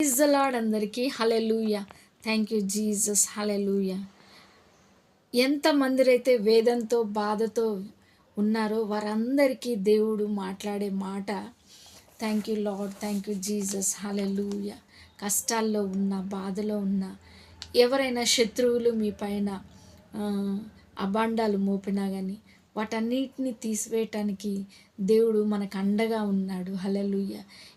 ఇజ్జలాడ్ అందరికీ. Hallelujah thank you Jesus hallelujah ఎంతమందిరైతే వేదంతో బాధతో ఉన్నారో వారందరికీ దేవుడు మాట్లాడే మాట thank you Lord thank you Jesus hallelujah కష్టాల్లో ఉన్న బాధలో ఉన్న ఎవరైనా శత్రువులు మీ పైన అబాండాలు మోపినా కానీ వాటన్నిటిని తీసివేయటానికి దేవుడు మనకు అండగా ఉన్నాడు. హలలుయ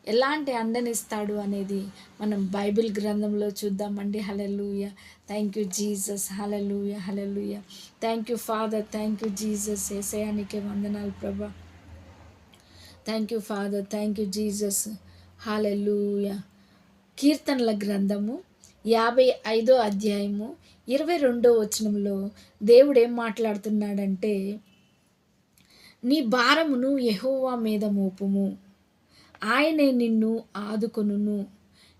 ఎలాంటి అండనిస్తాడు అనేది మనం బైబిల్ గ్రంథంలో చూద్దామండి. Hallelujah thank you Jesus. Hallelujah hallelujah thank you father. Thank you Jesus. ఏసయానికే వందనాలు ప్రభా. Thank you father. Thank you Jesus. Hallelujah కీర్తనల గ్రంథము యాభై ఐదో అధ్యాయము ఇరవై రెండో వచనంలో దేవుడు ఏం మాట్లాడుతున్నాడంటే నీ భారమును ఎహోవా మీద మోపుము. ఆయనే నిన్ను ఆదుకొనును.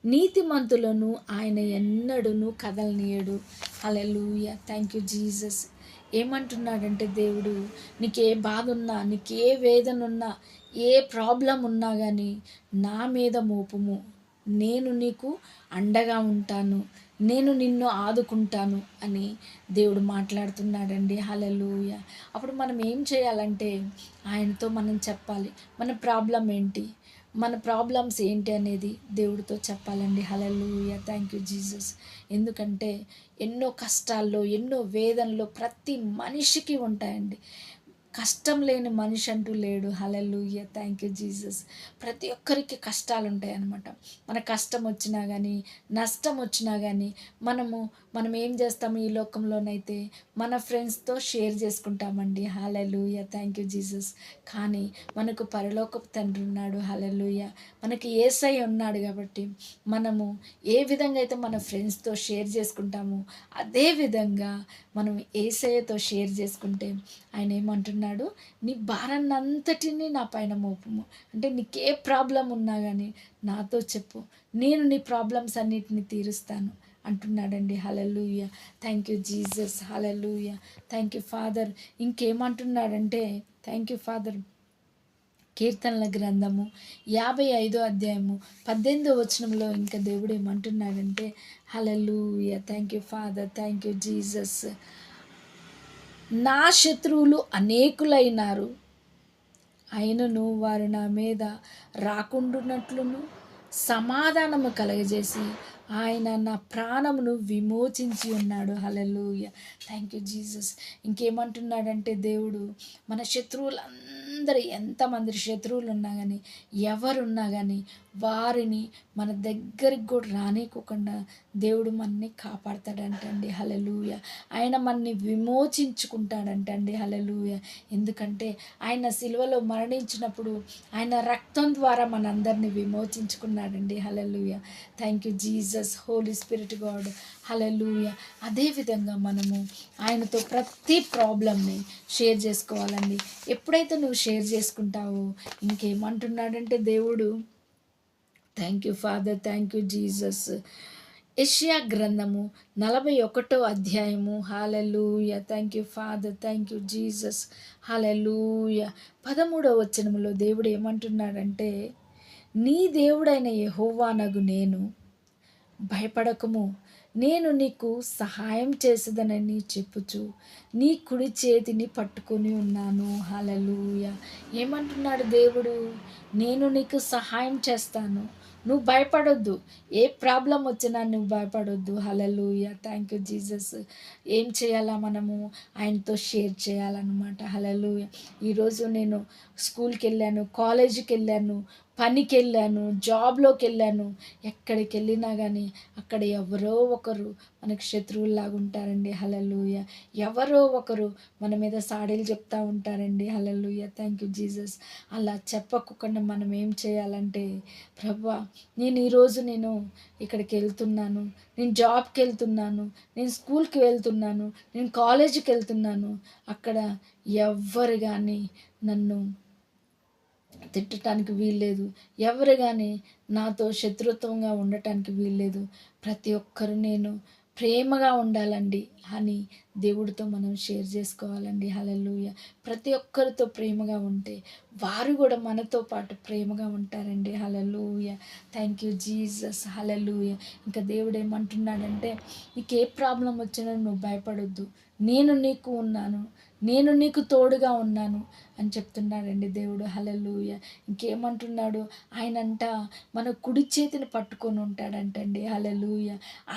నీతిమంతులను ఆయన ఎన్నడును కదలనీయడు. హల్లెలూయ. Thank you Jesus. ఏమంటున్నాడంటే దేవుడు నీకే బాధ ఉన్నా నీకే వేదన ఉన్నా ఏ ప్రాబ్లం ఉన్నా కానీ నా మీద మోపుము. నేను నీకు అండగా ఉంటాను. నేను నిన్ను ఆదుకుంటాను అని దేవుడు మాట్లాడుతున్నాడండి. హలలుయ అప్పుడు మనం ఏం చేయాలంటే ఆయనతో మనం చెప్పాలి మన ప్రాబ్లం ఏంటి మన ప్రాబ్లమ్స్ ఏంటి అనేది దేవుడితో చెప్పాలండి. Hallelujah thank you Jesus. ఎందుకంటే ఎన్నో కష్టాల్లో ఎన్నో వేదనలో ప్రతి మనిషికి ఉంటాయండి. కష్టం లేని మనిషి అంటూ లేడు. హలలుయ థ్యాంక్ యూ జీసస్ ప్రతి ఒక్కరికి కష్టాలు ఉంటాయి అన్నమాట. మన కష్టం వచ్చినా కానీ నష్టం వచ్చినా కానీ మనము మనం ఏం చేస్తాము ఈ లోకంలోనైతే మన ఫ్రెండ్స్తో షేర్ చేసుకుంటామండి. హలలుయ థ్యాంక్ యూ జీసస్ కానీ మనకు పరలోకపు తండ్రి ఉన్నాడు. హలలుయ మనకి ఏసై ఉన్నాడు కాబట్టి మనము ఏ విధంగా అయితే మన ఫ్రెండ్స్తో షేర్ చేసుకుంటామో అదే విధంగా మనం ఏసైతో షేర్ చేసుకుంటే ఆయన ఏమంటున్నాడు? నీ భారాన్నంతటినీ నా పైన మోపము. అంటే నీకే ప్రాబ్లం ఉన్నా కానీ నాతో చెప్పు. నేను నీ ప్రాబ్లమ్స్ అన్నిటిని తీరుస్తాను. అంటున్నాడండి. Hallelujah thank you Jesus. Hallelujah thank you father. ఇంకేమంటున్నాడంటే thank you father. కీర్తనల గ్రంథము యాభై ఐదో అధ్యాయము పద్దెనిమిదో వచనంలో ఇంకా దేవుడు ఏమంటున్నాడంటే hallelujah thank you father. Thank you Jesus. నా శత్రువులు అనేకులైనారు. అయినను వారు నా మీద రాకుండునట్లును సమాధానము కలగజేసి ఆయన నా ప్రాణమును విమోచించి ఉన్నాడు. హలలుయ థ్యాంక్ యూ జీసస్ ఇంకేమంటున్నాడంటే దేవుడు మన శత్రువులందరూ ఎంతమంది శత్రువులు ఉన్నా కానీ ఎవరున్నా కానీ వారిని మన దగ్గరికి కూడా రానికోకుండా దేవుడు మనని కాపాడతాడంటండి. హలలుయ ఆయన మనని విమోచించుకుంటాడంటండి. హలలుయ ఎందుకంటే ఆయన సిలువలో మరణించినప్పుడు ఆయన రక్తం ద్వారా మనందరినీ విమోచించుకున్నాడండి. Hallelujah thank you Jesus holy spirit God hallelujah అదేవిధంగా మనము ఆయనతో ప్రతి ప్రాబ్లమ్ని షేర్ చేసుకోవాలండి. ఎప్పుడైతే నువ్వు షేర్ చేసుకుంటావో ఇంకేమంటున్నాడంటే దేవుడు thank you father thank you Jesus యెషయా గ్రంథము నలభై ఒకటో అధ్యాయము. Hallelujah thank you father thank you Jesus hallelujah పదమూడవ వచనములో దేవుడు ఏమంటున్నాడంటే నీ దేవుడైన యహోవానగు నేను భయపడకము. నేను నీకు సహాయం చేసేదనని చెప్పుచు నీ కుడి చేతిని పట్టుకొని ఉన్నాను. హలలుయ ఏమంటున్నాడు దేవుడు? నేను నీకు సహాయం చేస్తాను. నువ్వు భయపడొద్దు. ఏ ప్రాబ్లం వచ్చినా నువ్వు భయపడొద్దు. హలలుయ థ్యాంక్ యూ జీసస్ ఏం చేయాలా మనము? ఆయనతో షేర్ చేయాలన్నమాట. హలలుయ ఈరోజు నేను స్కూల్కి వెళ్ళాను కాలేజీకి వెళ్ళాను. పనికి వెళ్ళాను జాబ్లోకి వెళ్ళాను ఎక్కడికి వెళ్ళినా కానీ అక్కడ ఎవరో ఒకరు మనకు శత్రువుల్లాగా ఉంటారండి హలలుయ ఎవరో ఒకరు మన మీద సాడీలు చెప్తా ఉంటారండి. Hallelujah thank you Jesus. అలా చెప్పకుండా మనం ఏం చేయాలంటే ప్రభా నేను ఈరోజు నేను ఇక్కడికి వెళ్తున్నాను నేను జాబ్కి వెళ్తున్నాను నేను స్కూల్కి వెళ్తున్నాను. నేను కాలేజీకి వెళ్తున్నాను అక్కడ ఎవ్వరు కానీ నన్ను తిట్టడానికి వీల్లేదు. ఎవరు కానీ నాతో శత్రుత్వంగా ఉండటానికి వీల్లేదు. ప్రతి ఒక్కరు నేను ప్రేమగా ఉండాలండి అని దేవుడితో మనం షేర్ చేసుకోవాలండి. హలలుయ ప్రతి ఒక్కరితో ప్రేమగా ఉంటే వారు కూడా మనతో పాటు ప్రేమగా ఉంటారండి. Hallelujah thank you Jesus. Hallelujah ఇంకా దేవుడు ఏమంటున్నాడంటే నీకు ఏ ప్రాబ్లం వచ్చినా నువ్వు భయపడొద్దు. నేను నీకు ఉన్నాను. నేను నీకు తోడుగా ఉన్నాను అని చెప్తున్నాడండి దేవుడు. హలలుయ ఇంకేమంటున్నాడు? ఆయనంట మన కుడి చేతిని పట్టుకొని ఉంటాడంటండి. హలలుయ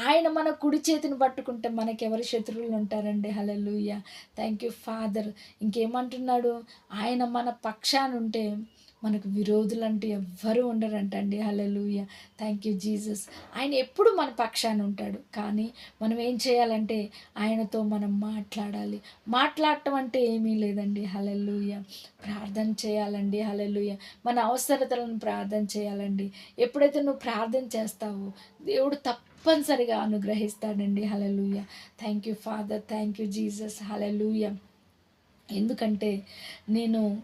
ఆయన మన కుడి చేతిని పట్టుకుంటే మనకెవరి శత్రువులు ఉంటారండి? హలలుయ థ్యాంక్ యూ ఫాదర్ ఇంకేమంటున్నాడు? ఆయన మన పక్షానుంటే మనకు విరోధులు అంటే ఎవ్వరూ ఉండరంటండి. హలలుయ థ్యాంక్ యూ జీసస్ ఆయన ఎప్పుడు మన పక్షాన ఉంటాడు. కానీ మనం ఏం చేయాలంటే ఆయనతో మనం మాట్లాడాలి. మాట్లాడటం అంటే ఏమీ లేదండి. హలలుయ ప్రార్థన చేయాలండి. హలలుయ మన అవసరతలను ప్రార్థన చేయాలండి. ఎప్పుడైతే నువ్వు ప్రార్థన చేస్తావో దేవుడు తప్పనిసరిగా అనుగ్రహిస్తాడండి. Hallelujah thank you father thank you Jesus hallelujah ఎందుకంటే నేను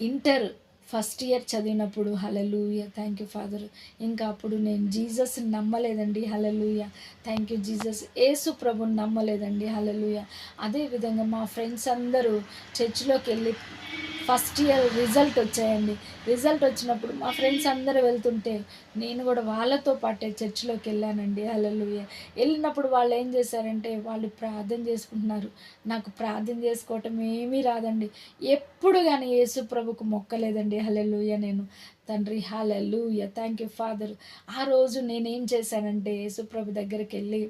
ఇంటర్ ఫస్ట్ ఇయర్ చదివినప్పుడు హలలుయ థ్యాంక్ యూ ఫాదర్ ఇంకా అప్పుడు నేను జీసస్ నమ్మలేదండి హలలుయ థ్యాంక్ యూ జీసస్. ఏసు ప్రభుని నమ్మలేదండి హలలుయ అదేవిధంగా మా ఫ్రెండ్స్ అందరూ చర్చిలోకి వెళ్ళి ఫస్ట్ ఇయర్ రిజల్ట్ వచ్చాయండి. రిజల్ట్ వచ్చినప్పుడు మా ఫ్రెండ్స్ అందరూ వెళ్తుంటే నేను కూడా వాళ్ళతో పాటే చర్చిలోకి వెళ్ళానండి. అలలు వెళ్ళినప్పుడు వాళ్ళు ఏం చేశారంటే వాళ్ళు ప్రార్థన చేసుకుంటున్నారు. నాకు ప్రార్థన చేసుకోవటం ఏమీ రాదండి. ఎప్పుడు కానీ యేసు ప్రభుకు మొక్కలేదండి. హలెలుయ నేను. తండ్రి హలెలుయ థ్యాంక్ యూ ఫాదర్. ఆ రోజు నేనేం చేశానంటే యేసుప్రభు దగ్గరికి వెళ్ళి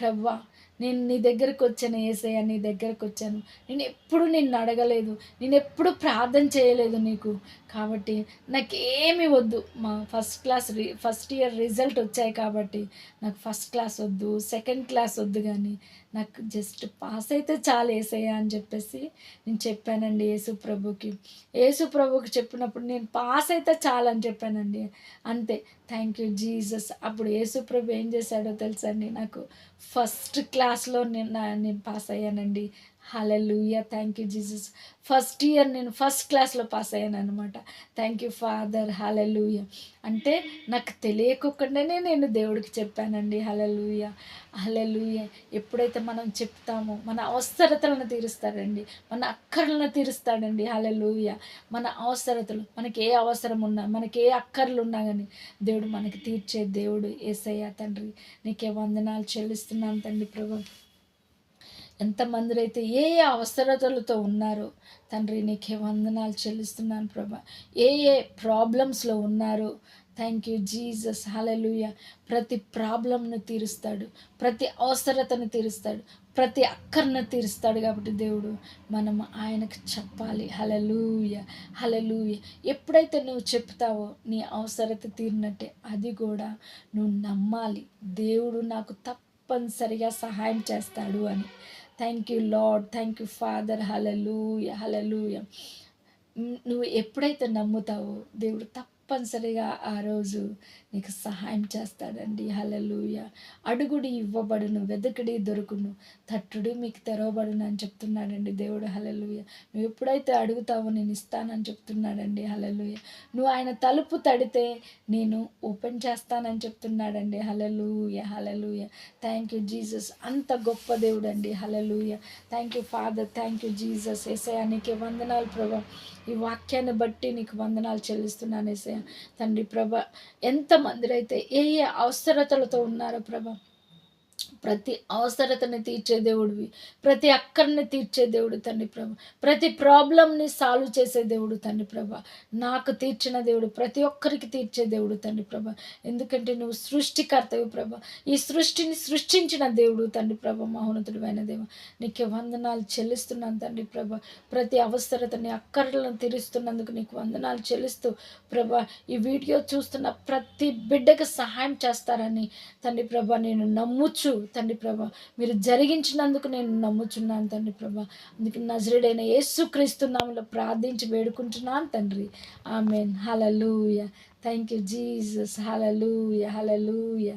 ప్రవ్వా నేను నీ దగ్గరకు వచ్చాను ఏసయ్య నీ దగ్గరకు వచ్చాను. నేను ఎప్పుడు నిన్ను అడగలేదు. నేను ఎప్పుడు ప్రార్థన చేయలేదు నీకు. కాబట్టి నాకేమి వద్దు. మా ఫస్ట్ క్లాస్ రి ఫస్ట్ ఇయర్ రిజల్ట్ వచ్చాయి కాబట్టి నాకు ఫస్ట్ క్లాస్ వద్దు సెకండ్ క్లాస్ వద్దు కానీ నాకు జస్ట్ పాస్ అయితే చాలు ఏసయ్య అని చెప్పేసి నేను చెప్పానండి యేసు ప్రభుకి. యేసు ప్రభుకి చెప్పినప్పుడు నేను పాస్ అయితే చాలు అని చెప్పానండి. అంతే. థ్యాంక్ యూ జీసస్ అప్పుడు యేసు ప్రభు ఏం చేశాడో తెలుసండి నాకు ఫస్ట్ క్లాస్ క్లాస్లో నేను నేను పాస్ అయ్యానండి. Hallelujah thank you Jesus first year నేను ఫస్ట్ క్లాస్లో పాస్ అయ్యాను అనమాట థ్యాంక్ యూ ఫాదర్ హలలుయ అంటే నాకు తెలియకుండానే నేను దేవుడికి చెప్పానండి. హలలుయ హలలుయ ఎప్పుడైతే మనం చెప్తామో మన అవసరతలను తీరుస్తాడండి. మన అక్కర్లను తీరుస్తాడండి. హలలుయ మన అవసరతలు మనకి ఏ అవసరం ఉన్నా మనకి ఏ అక్కర్లు ఉన్నా కానీ దేవుడు మనకి తీర్చే దేవుడు ఏసయ్యా తండ్రి. నీకే వందనాలు చెల్లిస్తున్నాను తండ్రి ప్రభు. ఎంతమందిరైతే ఏ ఏ అవసరతలతో ఉన్నారో తండ్రి నీకే వందనాలు చెల్లిస్తున్నాను ప్రభా. ఏ ఏ ప్రాబ్లమ్స్లో ఉన్నారో థ్యాంక్ యూ జీసస్ హలలుయ ప్రతి ప్రాబ్లంను తీరుస్తాడు ప్రతి అవసరతను తీరుస్తాడు ప్రతి అక్కర్ను తీరుస్తాడు కాబట్టి దేవుడు మనం ఆయనకు చెప్పాలి. హలలుయ హలలుయ ఎప్పుడైతే నువ్వు చెప్తావో నీ అవసరత తీరినట్టే అది కూడా నువ్వు నమ్మాలి. దేవుడు నాకు తప్పనిసరిగా సహాయం చేస్తాడు అని. Thank you lord thank you father hallelujah hallelujah నువ్వు ఎప్పుడైతే నమ్ముతావో దేవుడు తప్ప తప్పనిసరిగా ఆ రోజు నీకు సహాయం చేస్తాడండి. హలలుయ అడుగుడి ఇవ్వబడును వెదకడి దొరుకును తట్టుడు మీకు తెరవబడును అని చెప్తున్నాడండి దేవుడు. హలలుయ నువ్వు ఎప్పుడైతే అడుగుతావో నేను ఇస్తానని చెప్తున్నాడండి. హలలుయ నువ్వు ఆయన తలుపు తడితే నేను ఓపెన్ చేస్తానని చెప్తున్నాడండి. Hallelujah hallelujah thank you Jesus అంత గొప్ప దేవుడు అండి hallelujah thank you father thank you Jesus ఏసయానికి వందనాలు ప్రభా. ఈ వాక్యాన్ని బట్టి నీకు వందనాలు చెల్లిస్తున్నాను ఏసయ తండ్రి ప్రభ. ఎంతమంది ఏ ఏ అవసరతలతో ఉన్నారో ప్రభ. ప్రతి అవసరతని తీర్చే దేవుడివి. ప్రతి అక్కర్ని తీర్చే దేవుడు తండ్రి ప్రభ. ప్రతి ప్రాబ్లంని సాల్వ్ చేసే దేవుడు తండ్రి ప్రభ. నాకు తీర్చిన దేవుడు ప్రతి ఒక్కరికి తీర్చే దేవుడు తండ్రి ప్రభ. ఎందుకంటే నువ్వు సృష్టికర్తవి ప్రభ. ఈ సృష్టిని సృష్టించిన దేవుడు తండ్రి ప్రభ మహోన్నతుడు అయిన దేవ. నీకు వందనాలు చెల్లిస్తున్నాను తండ్రి ప్రభ. ప్రతి అవసరతని అక్కర్లను తీరుస్తున్నందుకు నీకు వందనాలు చెల్లిస్తూ ప్రభ ఈ వీడియో చూస్తున్న ప్రతి బిడ్డకు సహాయం చేస్తారని తండ్రి ప్రభ నేను నమ్ముచు తండ్రి ప్రభ. మీరు జరిగించినందుకు నేను నమ్ముచున్నాను తండ్రి ప్రభ. అందుకు నజరుడైన యేసు క్రీస్తున్నాములో ప్రార్థించి వేడుకుంటున్నాను తండ్రి. Amen. Hallelujah thank you Jesus. Hallelujah hallelujah